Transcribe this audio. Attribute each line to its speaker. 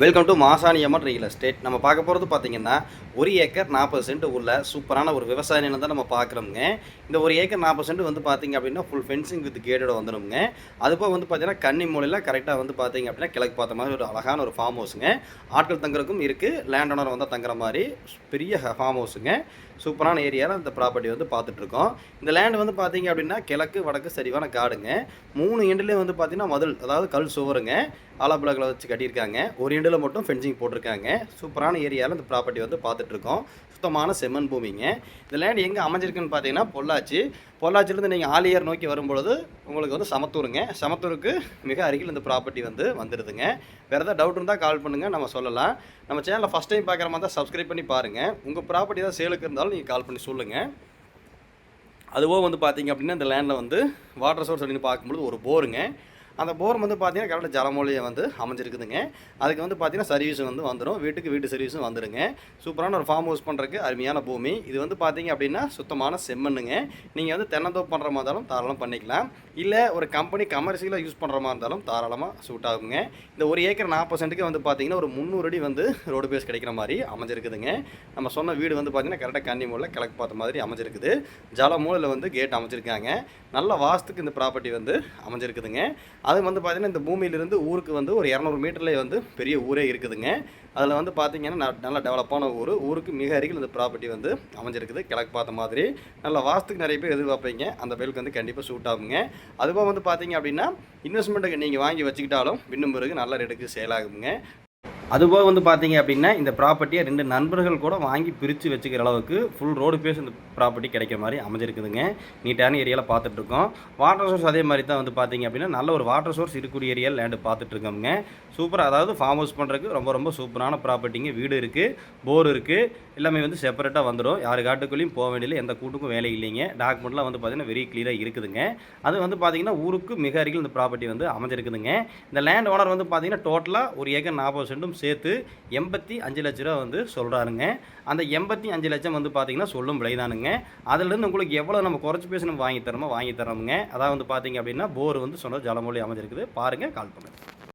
Speaker 1: Welcome to Masaniyamman real estate நம்ம பார்க்க போகிறது பார்த்தீங்கன்னா ஒரு ஏக்கர் நாற்பது சென்ட் உள்ள சூப்பரான ஒரு விவசாய நிலம் தான் நம்ம பார்க்குறோங்க இந்த ஒரு ஏக்கர் நாற்பது சென்ட் வந்து பார்த்தீங்க அப்படின்னா ஃபுல் ஃபென்சிங் வித் கேட்டோட வந்துடுங்க அதுபோக வந்து பார்த்தீங்கன்னா கன்னி மூலையில் கரெக்டாக வந்து பார்த்தீங்க அப்படின்னா கிழக்கு பார்த்த மாதிரி ஒரு அழகான ஒரு ஃபார்ம் ஹவுஸுங்க ஆட்கள் தங்குறதுக்கும் இருக்குது லேண்ட் ஓனர் வந்தால் தங்குற மாதிரி பெரிய ஃபார்ம் ஹவுஸுங்க சூப்பரான ஏரியாவில் இந்த ப்ராப்பர்ட்டி வந்து பார்த்துட்ருக்கோம். இந்த லேண்ட் வந்து பார்த்தீங்க அப்படின்னா கிழக்கு வடக்கு சரிவான காடுங்க. மூணு எண்டுலேயும் வந்து பார்த்தீங்கன்னா மதில் அதாவது கல் சுவருங்க. ஆலாப்பிளகளை வச்சு கட்டியிருக்காங்க. ஒரு எண்டு எண்டில் மட்டும் ஃபென்சிங் போட்டிருக்காங்க. சூப்பரான ஏரியாவில் இந்த ப்ராப்பர்ட்டி வந்து பார்த்துட்ருக்கோம் சுத்தமான செம்மண் பூமிங்க. இந்த லேண்ட் எங்கே அமைஞ்சிருக்குன்னு பார்த்தீங்கன்னா பொள்ளாச்சி. பொள்ளாச்சிலேருந்து நீங்கள் ஆலியர் நோக்கி வரும்பொழுது உங்களுக்கு வந்து சமத்தூருங்க. சமத்தூருக்கு மிக அருகில் இந்த ப்ராப்பர்ட்டி வந்து வந்துடுதுங்க. வேறு ஏதாவது டவுட் இருந்தால் கால் பண்ணுங்கள் நம்ம சொல்லலாம். நம்ம சேனலில் ஃபஸ்ட் டைம் பார்க்குற மாதிரி தான் சப்ஸ்கிரைப் பண்ணி பாருங்கள் உங்கள் ப்ராப்பர்ட்டி தான் சேலுக்கு இருந்தாலும் நீங்கள் கால் பண்ணி சொல்லுங்கள் அதுவோ வந்து பார்த்தீங்க அப்படின்னா இந்த லேண்டில் வந்து வாட்டர் சோர்ஸ் அப்படின்னு பார்க்கும்போது ஒரு போருங்க அந்த போர் வந்து பார்த்தீங்கன்னா கரெக்டாக ஜலமூலியை வந்து அமைஞ்சிருக்குதுங்க. அதுக்கு வந்து பார்த்தீங்கன்னா சர்வீஸும் வந்து வந்துடும் வீட்டுக்கு வீட்டு சர்வீஸும் வந்துடுங்க சூப்பரான ஒரு ஃபார்ம் ஹவுஸ் பண்ணுறதுக்கு அருமையான பூமி. இது வந்து பார்த்தீங்க அப்படின்னா சுத்தமான செம்மண்ணுங்க. நீங்கள் வந்து தென்னந்தோப்பு பண்ணுற மாதிரி இருந்தாலும் தாராளம் பண்ணிக்கலாம். இல்லை ஒரு கம்பெனி கமர்ஷியலாக யூஸ் பண்ணுற மாதிரி இருந்தாலும் தாராளமாக சூட் ஆகுங்க. இந்த ஒரு ஏக்கர் நாற்பது சென்ட்டுக்கு வந்து பார்த்தீங்கன்னா ஒரு முந்நூறு அடி வந்து ரோடு பேஸ் கிடைக்கிற மாதிரி அமைஞ்சிருக்குதுங்க. நம்ம சொன்ன வீடு வந்து பார்த்தீங்கன்னா கரெக்டாக கன்னிமூலில் கிழக்கு பார்த்த மாதிரி அமைஞ்சிருக்குது. ஜல மூலையில் வந்து கேட் அமைச்சிருக்காங்க நல்ல வாஸ்துக்கு இந்த ப்ராப்பர்ட்டி வந்து அமைஞ்சிருக்குதுங்க. அது வந்து பார்த்தீங்கன்னா இந்த பூமியிலிருந்து ஊருக்கு வந்து ஒரு இரநூறு மீட்டர்லேயே வந்து பெரிய ஊரே இருக்குதுங்க. அதில் வந்து பார்த்தீங்கன்னா ந- நல்ல டெவலப்பான ஊர். ஊருக்கு மிக அருகில் இந்த ப்ராப்பர்ட்டி வந்து அமைஞ்சிருக்குது. கிழக்கு பார்த்த மாதிரி. நல்ல வாஸ்துக்கு நிறைய பேர் எதிர்பார்ப்பீங்க. அந்த பேருக்கு வந்து கண்டிப்பாக சூட் ஆகுங்க. அதுபோக வந்து பார்த்தீங்க அப்படின்னா இன்வெஸ்ட்மெண்ட்டுக்கு நீங்கள் வாங்கி வச்சுக்கிட்டாலும் இன்னும் பிறகு நல்ல ரேட்டுக்கு சேல் ஆகுங்க. அதுபோக வந்து பார்த்தீங்க அப்படின்னா இந்த ப்ராப்பர்ட்டியை ரெண்டு நண்பர்கள் கூட வாங்கி பிரித்து வச்சுக்கிற அளவுக்கு ஃபுல் ரோடு பேஸ் இந்த ப்ராப்பர்ட்டி கிடைக்கிற மாதிரி அமைஞ்சிருக்குதுங்க. நீட்டான ஏரியாவில் பார்த்துட்ருக்கோம். வாட்டர் சோர்ஸ் அதே மாதிரி தான் வந்து பார்த்தீங்க அப்படின்னா நல்ல ஒரு வாட்டர் சோர்ஸ் இருக்கக்கூடிய ஏரியாவில் லேண்டு பார்த்துட்ருக்கோங்க சூப்பராக அதாவது ஃபார்ம் ஹவுஸ் பண்ணுறதுக்கு ரொம்ப ரொம்ப சூப்பரான ப்ராப்பர்ட்டிங்க வீடு இருக்குது போர் இருக்குது எல்லாமே வந்து செப்பரேட்டாக வந்துடும் யார் காட்டுக்குள்ளேயும் போக வேண்டியதில்லை எந்த கூட்டுக்கும் வேலை இல்லைங்க. டாக்குமெண்ட்லாம் வந்து பார்த்தீங்கன்னா வெரி க்ளியராக இருக்குதுங்க. அது வந்து பார்த்தீங்கன்னா ஊருக்கு மிக அருகில் இந்த ப்ராப்பர்ட்டி வந்து அமைஞ்சிருக்குதுங்க. இந்த லேண்ட் ஓனர் வந்து பார்த்தீங்கன்னா டோட்டலாக ஒரு ஏக்கர் நாற்பது சென்டும் சேர்த்து எண்பத்தி அஞ்சு லட்ச ரூபா வந்து சொல்கிறாருங்க அந்த எண்பத்தி அஞ்சு லட்சம் வந்து பார்த்தீங்கன்னா சொல்லும் விலைதானுங்க. அதுலேருந்து உங்களுக்கு எவ்வளோ நம்ம குறைச்சி பேசி நம்ம வாங்கி தரோமோ வாங்கி தரோமுங்க அதாவது வந்து பார்த்தீங்க அப்படின்னா போர் வந்து சொன்ன ஜலமொழி அமைஞ்சிருக்குது. பாருங்கள் கால் பண்ணுங்கள்